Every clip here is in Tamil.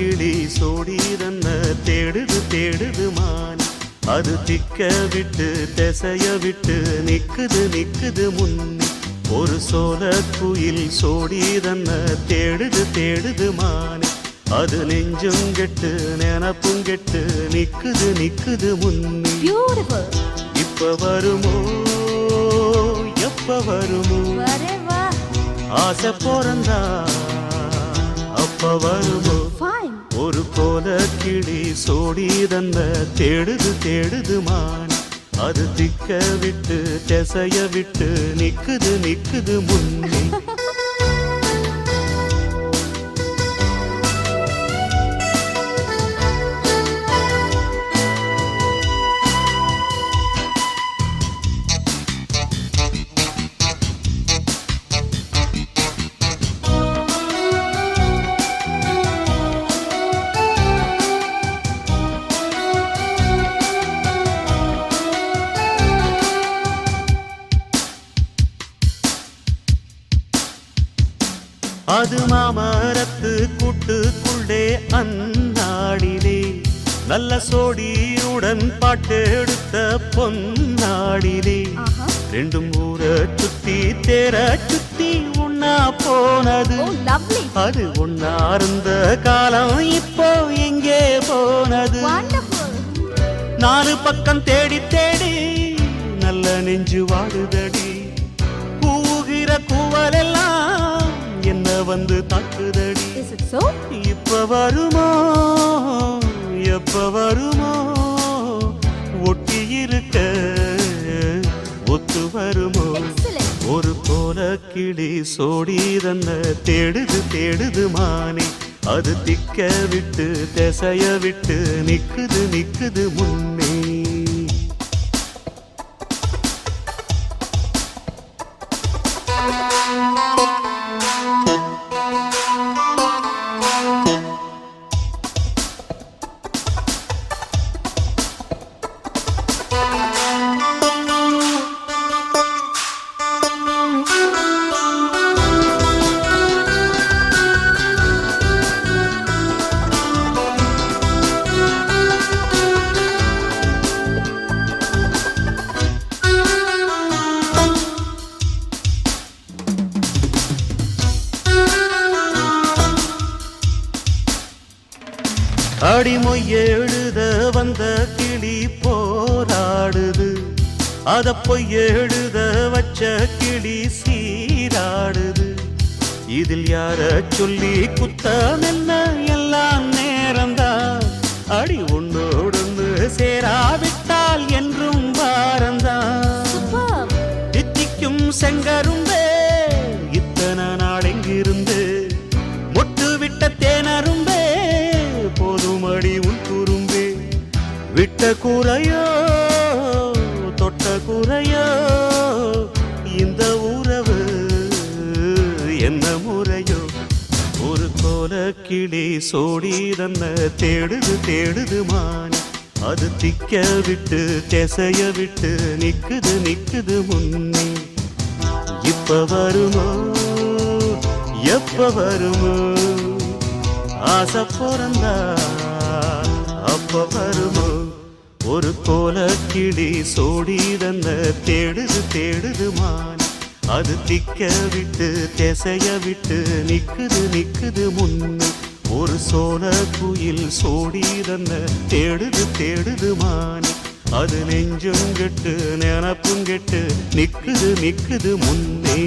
கிளி சோடிதன்ன தேடுது தேடுது மான். அது திக்க விட்டு திசைய விட்டு நிக்குது நிக்குது முன்னே ஒரு சோல குயில் சோடிதன்ன தேடுது தேடுது மான். அது நெஞ்சும் கெட்டு நினப்பும் கெட்டு நிக்குது நிக்குது முன்னே இப்ப வருமோ? எப்ப வருமோ? ஆசை பிறந்தா அப்ப வருமோ? போல கிளி சோடி தந்த தேடுது தேடுது மான். அது திக்க விட்டு திசைய விட்டு நிக்குது நிக்குது முன்னே. அது மாமரத்து கூட்டுக்குள்ளே அந்நாடிலே நல்ல சோடியுடன் பாட்டெடுத்த பொன்னாடிலே ரெண்டும் ஊர சுத்தி தேர சுத்தி உண்ணா போனது. அது ஒன்னா இருந்த காலம் இப்போ எங்கே போனது. நாலு பக்கம் தேடி தேடி நல்ல நெஞ்சு வாடுதடி கூவுகிற கூவலெல்லாம் வந்து தாக்குதடி. இப்ப வருமோ? எப்ப வருமோ? ஒட்டி இருக்க ஒத்து வருமோ? ஒரு போல கிளி சோடி தந்த தேடுது தேடுது மானே. அது திக்க விட்டு திசைய விட்டு நிக்குது நிக்குது முன்னே. அடிமொய் எழுத வந்த கிளி போராடுது. அத பொய் எழுத வச்ச கிளி சீராடுது. இதில் யார சொல்லி குத்தம் என்ன? எல்லாம் நேரம்தான் அடி உன்னோடொன்று சேராவிட்டால் என்றும் சூப்பர். தித்திக்கும் செங்கரும்பே குறையோ தொட்ட குறையோ இந்த உறவு என்ன முறையோ? ஒரு கோல கிளி சோடி தன்ன தேடுது தேடுது மான். அது திக்க விட்டு திசைய விட்டு நிக்குது நிக்குது முன்னே. இப்ப வருமோ? எப்ப வருமோ? ஆசை பிறந்தா அப்ப வருமோ? ஒரு கோல கிளி சோடி தந்த தேடுது தேடுது மான். அது திக்க விட்டு திசைய விட்டு நிக்குது நிக்குது முன்னு ஒரு சோல குயில் சோடி தந்த தேடுது தேடுது மான். அது நெஞ்சும் கெட்டு நினப்பும் கெட்டு நிக்குது நிக்குது முன்னே.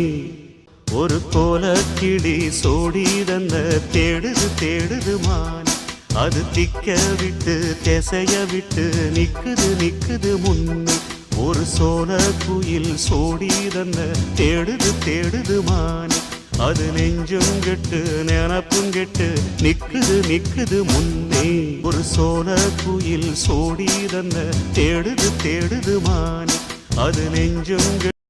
ஒரு கோல கிளி சோடி தந்த தேடுது தேடுது மான். அது திக்க விட்டு திசைய விட்டு நிக்குது நிக்குது முன்னு. ஒரு சோன குயில் சோடி தந்த தேடுது தேடுது மானி. அது நெஞ்சும் கெட்டு நினப்பும் கெட்டு நிக்குது நிக்குது முன்னே. ஒரு சோன குயில் சோடி தந்த தேடுது தேடுது மானி. அது நெஞ்சும் கெட்டு